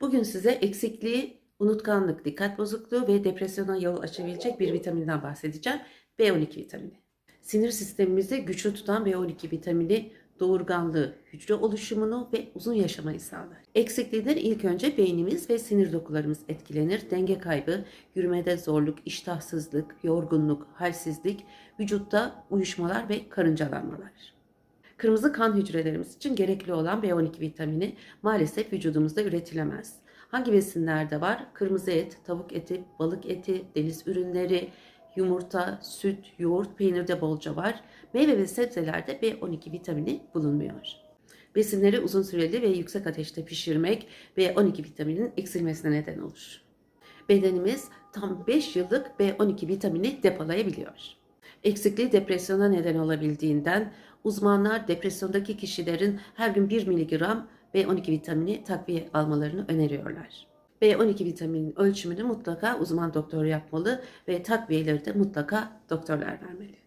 Bugün size eksikliği, unutkanlık, dikkat bozukluğu ve depresyona yol açabilecek bir vitaminden bahsedeceğim. B12 vitamini. Sinir sistemimizi güçlü tutan B12 vitamini doğurganlığı, hücre oluşumunu ve uzun yaşamayı sağlar. Eksikliğinden ilk önce beynimiz ve sinir dokularımız etkilenir. Denge kaybı, yürümede zorluk, iştahsızlık, yorgunluk, halsizlik, vücutta uyuşmalar ve karıncalanmalar. Kırmızı kan hücrelerimiz için gerekli olan B12 vitamini maalesef vücudumuzda üretilemez. Hangi besinlerde var? Kırmızı et, tavuk eti, balık eti, deniz ürünleri, yumurta, süt, yoğurt, peynirde bolca var. Meyve ve sebzelerde B12 vitamini bulunmuyor. Besinleri uzun süreli ve yüksek ateşte pişirmek B12 vitaminin eksilmesine neden olur. Bedenimiz tam 5 yıllık B12 vitamini depolayabiliyor. Eksikliği depresyona neden olabildiğinden uzmanlar depresyondaki kişilerin her gün 1 miligram B12 vitamini takviye almalarını öneriyorlar. B12 vitaminin ölçümünü mutlaka uzman doktor yapmalı ve takviyeleri de mutlaka doktorlar vermeli.